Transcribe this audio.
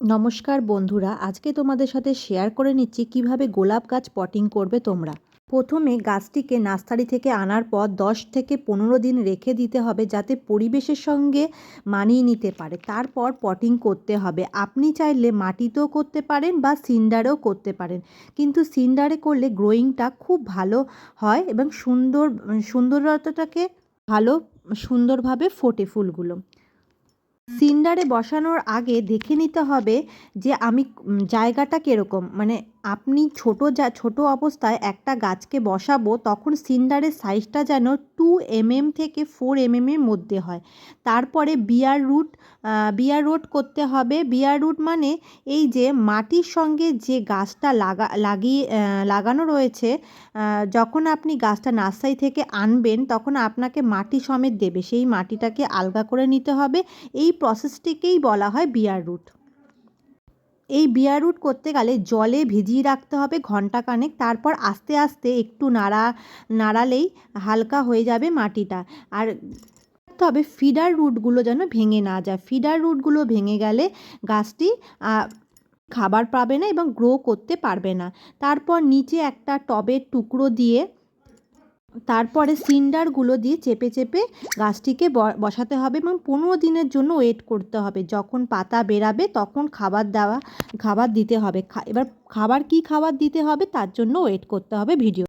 নমস্কার বন্ধুরা, আজকে তোমাদের সাথে শেয়ার করে নিচ্ছি কীভাবে গোলাপ গাছ পটিং করবে তোমরা। প্রথমে গাছটিকে নার্সারি থেকে আনার পর দশ থেকে পনেরো দিন রেখে দিতে হবে যাতে পরিবেশের সঙ্গে মানিয়ে নিতে পারে। তারপর পটিং করতে হবে। আপনি চাইলে মাটিতেও করতে পারেন বা সিন্ডারেও করতে পারেন। কিন্তু সিন্ডারে করলে গ্রোয়িংটা খুব ভালো হয় এবং সুন্দর, সুন্দরতাটাকে ভালো, সুন্দরভাবে ফোটে ফুলগুলো। সিন্ডারে বসানোর আগে দেখে নিতে হবে যে আমি জায়গাটা কীরকম। মানে আপনি ছোট যা, ছোটো অবস্থায় একটা গাছকে বসাবো, তখন সিন্ডারের সাইজটা যেন টু এমএম থেকে ফোর এমএমের মধ্যে হয়। তারপরে বিয়ার রুট বিয়ার রুট করতে হবে। বিয়ার রুট মানে এই যে মাটির সঙ্গে যে গাছটা লাগা লাগিয়ে লাগানো রয়েছে যখন আপনি গাছটা নার্সারি থেকে আনবেন, তখন আপনাকে মাটি সমেত দেবে। সেই মাটিটাকে আলগা করে নিতে হবে। এই প্রসেসটিকেই বলা হয় বিয়ার রুট। এই বিয়ার রুট করতে গেলে জলে ভিজিয়ে রাখতে হবে ঘণ্টা কানেক তারপর আস্তে আস্তে একটু নাড়া, নাড়ালেই হালকা হয়ে যাবে মাটিটা। আর রাখতে হবে ফিডার রুটগুলো যেন ভেঙে না যায়। ফিডার রুটগুলো ভেঙে গেলে গাছটি খাবার পাবে না এবং গ্রো করতে পারবে না। তারপর নিচে একটা টবের টুকরো দিয়ে তারপরে সিন্ডারগুলো দিয়ে চেপে চেপে গাছটিকে বসাতে হবে এবং পনেরো দিনের জন্য ওয়েট করতে হবে। যখন পাতা বেরাবে তখন খাবার দেওয়া, খাবার দিতে হবে। এবার খাবার কি খাবার দিতে হবে তার জন্য ওয়েট করতে হবে ভিডিও